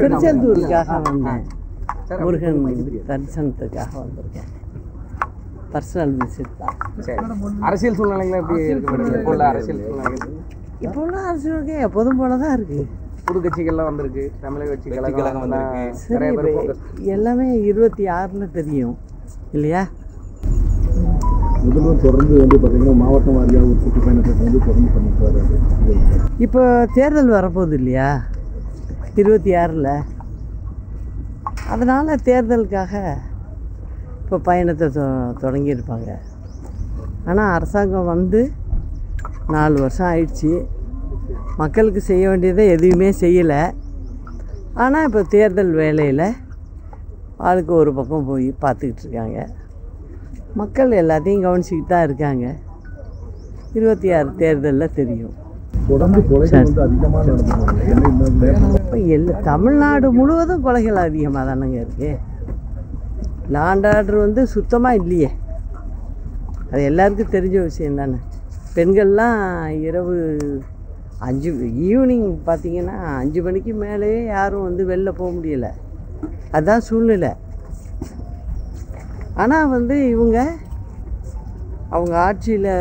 திருச்செந்தூருக்காக வந்தேன் முருகன் தரிசனத்துக்காக வந்திருக்கேன் personal visit தான் அரசியல் சூழ்நிலைகள் எப்படி இருக்கு மேடம் இப்போ உள்ள அரசியல் இப்போ உள்ள அரசுக்கு எப்போதும் போல தான் இருக்குது புது கட்சிகள்லாம் வந்திருக்கு தமிழக கட்சி கழகம் வந்திருக்கு. எல்லாமே இருபத்தி ஆறில் தெரியும் இல்லையா முதல்வர் தொடர்ந்து வந்து பார்த்தீங்கன்னா மாவட்டம் வாரியாக ஒரு சுற்றுப்பயணத்தை வந்து தொடர்ந்து பண்ணிட்டு வர்றாரு. இப்போ தேர்தல் வரப்போகுது இல்லையா? இருபத்தி ஆறில். அதனால் தேர்தலுக்காக இப்போ பயணத்தை தொ தொடங்கியிருப்பாங்க. ஆனால் அரசாங்கம் வந்து நாலு வருஷம் ஆயிடுச்சு. மக்களுக்கு செய்ய வேண்டியதை எதுவுமே செய்யலை. ஆனால் இப்போ தேர்தல் வேலையில் ஆளுக்கு ஒரு பக்கம் போய் பார்த்துக்கிட்டு இருக்காங்க. மக்கள் எல்லாத்தையும் கவனிச்சிக்கிட்டு தான் இருக்காங்க. இருபத்தி ஆறு தேர்தலில் தெரியும். இப்போ எல்லா தமிழ்நாடு முழுவதும் கொலைகள் அதிகமாக தானங்க இருக்கு. லாண்ட் ஆர்டர் வந்து சுத்தமாக இல்லையே. அது எல்லாருக்கும் தெரிஞ்ச விஷயம் தானே. பெண்கள்லாம் இரவு அஞ்சு ஈவினிங் பார்த்தீங்கன்னா அஞ்சு மணிக்கு மேலேயே யாரும் வந்து வெளில போக முடியல. அதுதான் சூழ்நிலை. ஆனால் வந்து இவங்க அவங்க ஆட்சியில்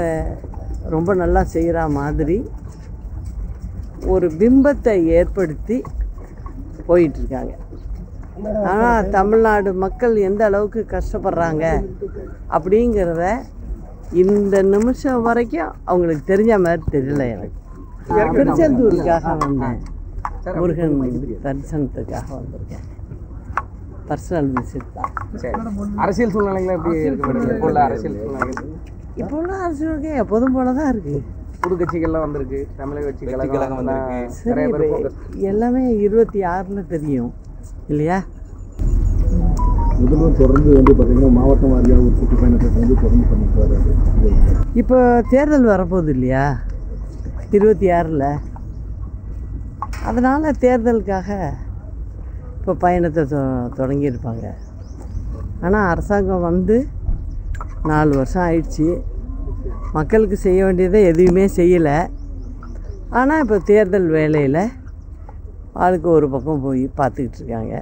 ரொம்ப நல்லா செய்கிற மாதிரி ஒரு பிம்பத்தை ஏற்படுத்தி போயிட்டுருக்காங்க. ஆனால் தமிழ்நாடு மக்கள் எந்த அளவுக்கு கஷ்டப்படுறாங்க அப்படிங்கிறத இந்த நிமிஷம் வரைக்கும் அவங்களுக்கு தெரிஞ்ச மாதிரி தெரியல எனக்கு. திருச்செந்தூருக்காக வந்தேன். முருகன் தரிசனத்துக்காக வந்திருக்கேன். பர்சனல் விசிட் தான். சரி. அரசியல் சூழ்நிலைகள் எப்படி இருக்கு மேடம்? இப்போ உள்ள அரசியல் சூழ்நிலைகள் இப்போ உள்ள அரசுக்கு எப்போதும் போல தான் இருக்குது புது கட்சிகள்லாம் வந்திருக்கு. தமிழக கட்சி கழகம் வந்திருக்கு. சரி எல்லாமே இருபத்தி ஆறில் தெரியும் இல்லையா? முதல்வர் தொடர்ந்து வந்து பார்த்தீங்கன்னா மாவட்டம் வாரியாக ஒரு சுற்றுப்பயணத்தை வந்து தொடர்ந்து பண்ணிட்டு இப்போ தேர்தல் வரப்போகுது இல்லையா? இருபத்தி ஆறில். அதனால் தேர்தலுக்காக இப்போ பயணத்தை தொ தொடங்கியிருப்பாங்க ஆனால் அரசாங்கம் வந்து நாலு வருஷம் ஆயிடுச்சு. மக்களுக்கு செய்ய வேண்டியதை எதுவுமே செய்யலை. ஆனால் இப்போ தேர்தல் வேலையில் ஆளுக்கு ஒரு பக்கம் போய் பார்த்துக்கிட்டு இருக்காங்க.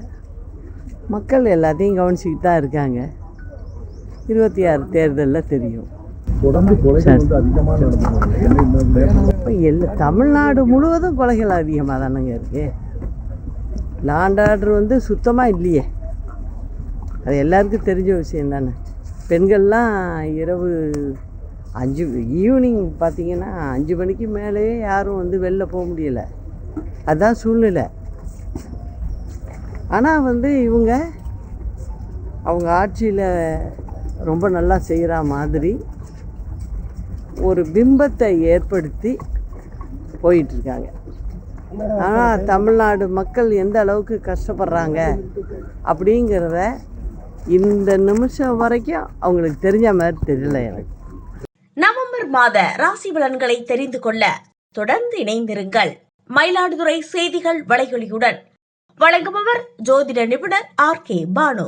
மக்கள் எல்லாத்தையும் கவனிச்சிக்கிட்டு தான் இருக்காங்க. இருபத்தி ஆறு தேர்தலில் தெரியும். இப்போ எல்லா தமிழ்நாடு முழுவதும் கொலைகள் அதிகமாக தானங்க இருக்கு. லாண்ட் ஆர்டர் வந்து சுத்தமாக இல்லையே. அது எல்லாருக்கும் தெரிஞ்ச விஷயம் தானே. பெண்கள்லாம் இரவு அஞ்சு ஈவினிங் பார்த்தீங்கன்னா அஞ்சு மணிக்கு மேலேயே யாரும் வந்து வெளில போக முடியல. அதுதான் சூழ்நிலை. ஆனால் வந்து இவங்க அவங்க ஆட்சியில் ரொம்ப நல்லா செய்கிற மாதிரி ஒரு பிம்பத்தை ஏற்படுத்தி போயிட்டுருக்காங்க ஆனால் தமிழ்நாடு மக்கள் எந்த அளவுக்கு கஷ்டப்படுறாங்க அப்படிங்கிறத இந்த நிமிஷம் வரைக்கும் அவங்களுக்கு தெரிஞ்ச மாதிரி தெரியல எனக்கு. நவம்பர் மாத ராசி பலன்களை தெரிந்து கொள்ள தொடர்ந்து இணைந்திருங்கள். மயிலாடுதுறை செய்திகள் வலையொலியுடன். வழங்குபவர் ஜோதிட நிபுணர் ஆர் கே பானு.